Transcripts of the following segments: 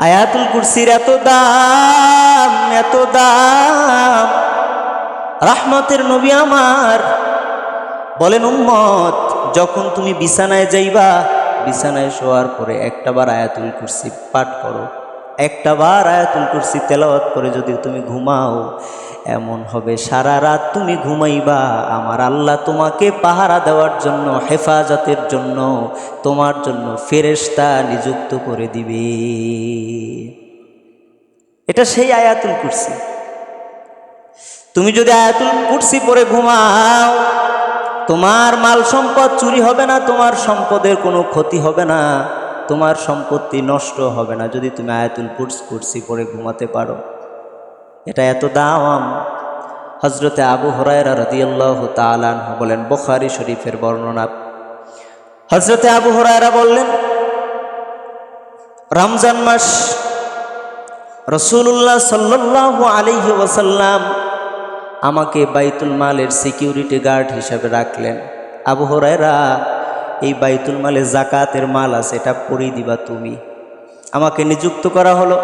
আয়াতুল কুরসির এত দাম এত দাম। রাহমতের নবী আমার বলেন, উম্মত, যখন তুমি বিছানায় যাইবা, বিছানায় শোয়ার পরে একটাবার আয়াতুল কুরসি পাঠ করো। একটাবার আয়াতুল কুরসি তেলাওয়াত করে যদি তুমি ঘুমাও, এমন হবে, সারা রাত তুমি ঘুমাইবা। আমার আল্লাহ তোমাকে পাহারা দেওয়ার জন্য, হেফাজতের জন্য, তোমার জন্য ফেরেশতা নিযুক্ত করে দিবে। এটা সেই আয়াতুল কুরসি। তুমি যদি আয়াতুল কুরসি পরে ঘুমাও, তোমার মাল সম্পদ চুরি হবে না, তোমার সম্পদের কোনো ক্ষতি হবে না। তোমার সম্পত্তি নষ্ট হবে না যদি তুমি আয়াতুল কুরস কুরসি পরে ঘুমাতে পারো। এটা এত দাম। হজরতে আবু হরায়রা রদিয়াল্লাহ তালান বলেন, বখারি শরীফের বর্ণনা। হজরতে আবু হরায়রা বললেন, রমজান মাস রসুল্লাহ সাল্লাহ আলিহি ওয়াসাল্লাম আমাকে বাইতুল মালের সিকিউরিটি গার্ড হিসাবে রাখলেন। আবু হরায়রা এই বাইতুল মালে জাকাতের মাল আছে, এটা পরিয়ে দিবা তুমি। আমাকে নিযুক্ত করা হলো।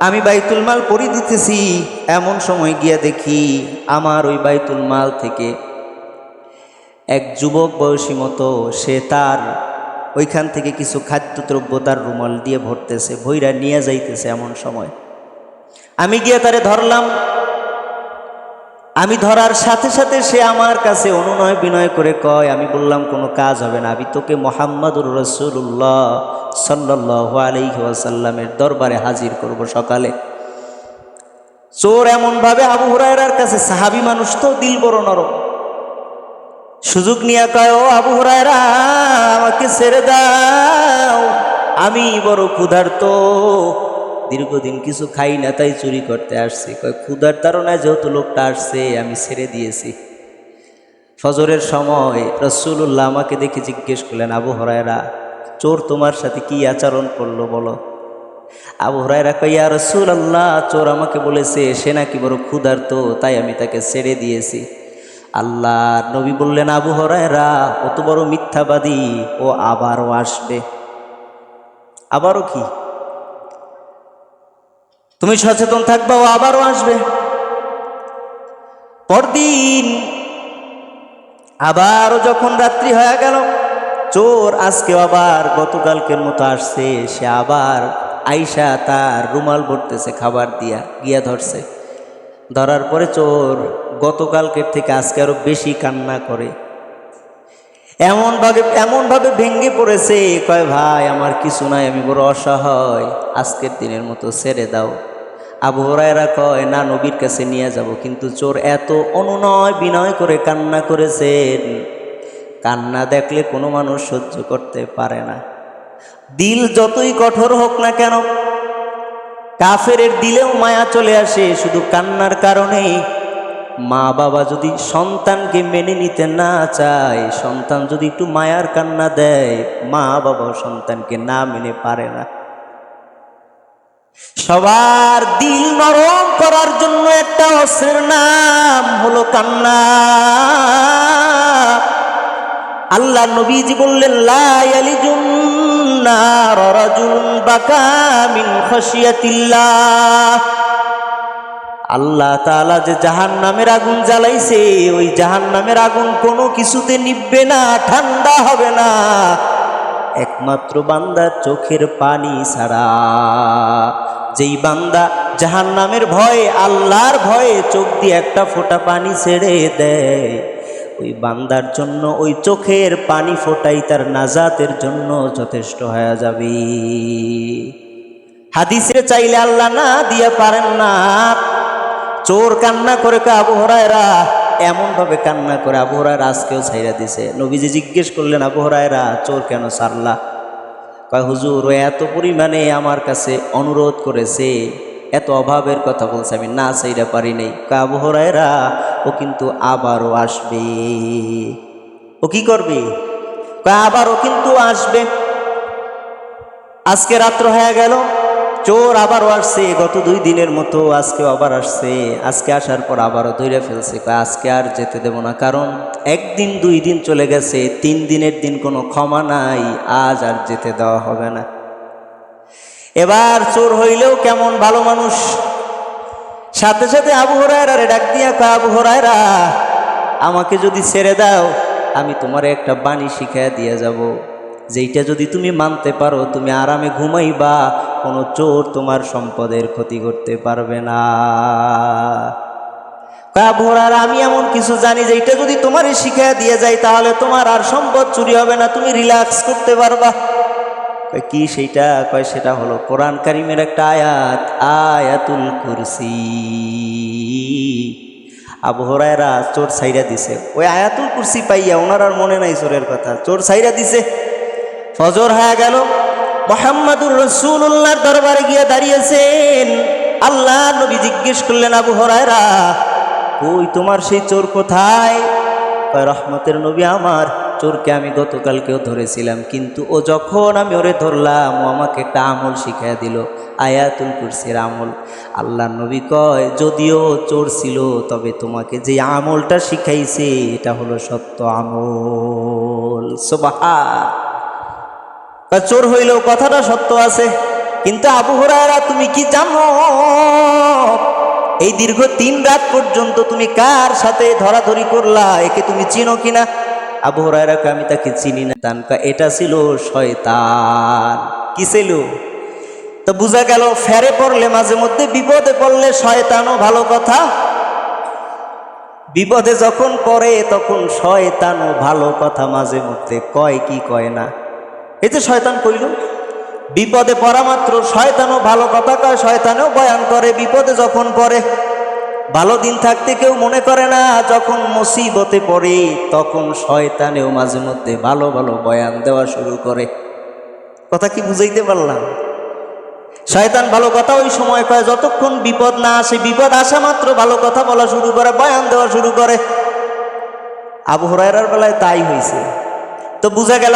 আমি বাইতুল মাল পরি দিতেছি। এমন সময় গিয়া দেখি আমার ওই বাইতুল মাল থেকে এক যুবক বয়সী মতো, সে তার ওইখান থেকে কিছু খাদ্যদ্রব্য তার রুমাল দিয়ে ভরতেছে ভৈরা নিয়ে যাইতেছে এমন সময়। আমি গিয়ে তারে ধরলাম। আমি ধরার সাথে সাথে সে আমার কাছে অনুনয় বিনয় করে কয়, আমি বললাম, কোনো কাজ হবে না। আমি তোকে মোহাম্মদুর রসুল্লাহ সাল্লাহ আলহিহাসাল্লামের দরবারে হাজির করব সকালে। চোর এমনভাবে আবু হুরায়রার কাছে সাহাবি মানুষ তো দিল বড় নরম। সুযোগ নিয়ে কয়, ও আবু হুরায়রা, আমাকে ছেড়ে দাও। আমি বড় ক্ষুধার্ত। দীর্ঘদিন কিছু খাই না, তাই চুরি করতে আসছি। কয়, ক্ষুধার তারণায় যেহেতু লোকটা আসছে, আমি ছেড়ে দিয়েছি। ফজরের সময় রসুল্লাহ আমাকে দেখে জিজ্ঞেস করলেন, আবু হরায়রা, চোর তোমার সাথে কি আচরণ করল বলো? আবু হরায়রা কইয়া রসুল আল্লাহ চোর আমাকে বলেছে, সে নাকি বড় ক্ষুধার্ত, তাই আমি তাকে ছেড়ে দিয়েছি। আল্লাহ নবী বললেন, আবু হরায়রা অত বড় মিথ্যাবাদী, ও আবারও আসবে। আবারও কি? তুমি সচেতন থাকবা ও আবারও আসবে। পরদিন আবারও যখন রাত্রি হয়ে গেল, চোর আজকে আবার গতকালকের মতো আসছে। সে আবার আইসা তার রুমাল ভরতেছে খাবার দিয়া গিয়া ধরছে। ধরার পরে চোর গতকালকের থেকে আজকে আরও বেশি কান্না করে। এমনভাবে এমনভাবে ভেঙ্গে পড়েছে, কয় ভাই, আমার কিছু নাই, আমি বড় অসহায়, আজকের দিনের মতো ছেড়ে দাও। আবু হরায়রা কয়, না, নবীর কাছে নিয়ে যাব। কিন্তু চোর এত অনুনয় বিনয় করে কান্না করেছেন। কান্না দেখলে কোনো মানুষ সহ্য করতে পারে না। দিল যতই কঠোর হোক না কেন কাফের দিলেও মায়া চলে আসে, শুধু কান্নার কারণেই। মা বাবা যদি সন্তানকে মেনে নিতে না চায়, সন্তান যদি একটু মায়ার কান্না দেয়, মা বাবা সন্তানকে না মেনে পারে না। সবার দিল নরম করার জন্য একটা অস্ত্রের নাম হলো কান্না। আল্লাহ নবীজি বললেন লায়ালি জুন্নার রাজুল বাকা মিন খসিয়াতিল্লাহ আল্লাহ তাআলা যে জাহান নামের আগুন জ্বালাইছে, ওই জাহান নামের আগুন কোনো কিছুতে নিববে না, ঠান্ডা হবে না। একমাত্র বান্দার চোখের পানি ছাড়া। যেই বান্দা জাহান নামের ভয়ে, আল্লাহর ভয়ে চোখ দিয়ে একটা ফোঁটা পানি ছেড়ে দেয়, ওই বান্দার জন্য ওই চোখের পানি ফোটাই তার নাজাতের জন্য যথেষ্ট হয়ে যাবে। হাদিসে চাইলে আল্লাহ না দিয়ে পারেন না। চোর কান্না করে আবু হরায়রা? এমন ভাবে কান্না করে আবু হরায়রা আজকেও ছাইরা দিছে। নবীজি জিজ্ঞেস করলেন, আবু হরায়রা, চোর কেন সারলা? কয়, হুজুর, ও এত পরিমাণে আমার কাছে অনুরোধ করেছে। এত অভাবের কথা বলছে, আমি না চাইরা পারি নাই। কয়, আবু হরায়রা, ও কিন্তু আবারও আসবে। ও কি করবে? আবারও কিন্তু আসবে। আজকে রাত্র হয়ে গেল। চোর আবারও আসছে, গত দুই দিনের মতো আজকে আবার আসছে। আজকে আসার পর আবারও ধরে ফেলছে। আজকে আর যেতে দেব না, কারণ একদিন, দুই দিন চলে গেছে, তিন দিনের দিন কোনো ক্ষমা নাই, আজ আর যেতে দেওয়া হবে না। এবার চোর হইলেও কেমন ভালো মানুষ? সাথে সাথে আবু হরায়রা রে ডাক দিয়া কয়, আবু হরায়রা, আমাকে যদি ছেড়ে দাও, আমি তোমার একটা বাণী শিখাইয়া দিয়ে যাব। যেইটা যদি তুমি মানতে পারো, তুমি আরামে ঘুমাইবা, কোনো চোর তোমার সম্পদের ক্ষতি করতে পারবে না। হরায়রা, আমি এমন কিছু জানি যে যেইটা যদি তোমারে শিখাইয়া দিয়ে যাই তাহলে তোমার আর সম্পদ চুরি হবে না, তুমি রিল্যাক্স করতে পারবা। কি সেইটা? কয়, সেটা হলো কোরআন কারিমের একটা আয়াত, আয়াতুল কুরসি। আবু হরায়রা চোর সাইরা দিছে। ওই আয়াতুল কুরসি পাইয়া ওনার আর মনে নাই চোরের কথা। চোর সাইরা দিছে। ফজর হয়ে গেল। মোহাম্মদুর রসুল্লাহর দরবারে গিয়ে দাঁড়িয়েছেন। আল্লাহ নবী জিজ্ঞেস করলেন, আবু হরায়রা ওই তোমার সেই চোর কোথায়? রহমতের নবী আমার, চোরকে আমি গতকালকেও ধরেছিলাম, কিন্তু ও যখন আমি ওরে ধরলাম, ও আমাকে একটা আমল শিখাই দিল, আয়াতুল কুরসির আমল। আল্লাহ নবী কয়, যদিও চোর ছিল, তবে তোমাকে যে আমলটা শিখাইছে, এটা হলো সত্য আমল। সোবাহা চোর হইলেও কথাটা সত্য আছে। কিন্তু আবু হরায়রা, তুমি কি জানো? এই দীর্ঘ তিন রাত পর্যন্ত তুমি কার সাথে ধরাধরি করলা? একে তুমি চিনো কিনা? আবু হরায়রাকে আমি তাকে চিনি না। তানকা এটা ছিল শয়তান। কি ছিল? তো বোঝা গেল, ফেরে পড়লে, মাঝে মধ্যে বিপদে পড়লে শয়তানও ভালো কথা। বিপদে যখন পড়ে, তখন শয়তানও ভালো কথা মাঝে মধ্যে কয় কি কয় না। এই যে শয়তান কইল, বিপদে পড়া মাত্র শয়তানও ভালো কথা কয়, শয়তানেও বয়ান করে, বিপদে যখন পড়ে, ভালো দিন থাকতে কেউ মনে করে না, যখন মুসিবতে পড়ে, তখন শয়তানেও মাঝে মধ্যে ভালো ভালো বয়ান দেওয়া শুরু করে। কথা কি বুঝাইতে পারলাম? শয়তান ভালো কথা ওই সময় কয়, যতক্ষণ বিপদ না আসে, বিপদ আসা মাত্র ভালো কথা বলা শুরু করে, বয়ান দেওয়া শুরু করে। আবু বেলায় তাই হয়েছে তো বুঝা গেল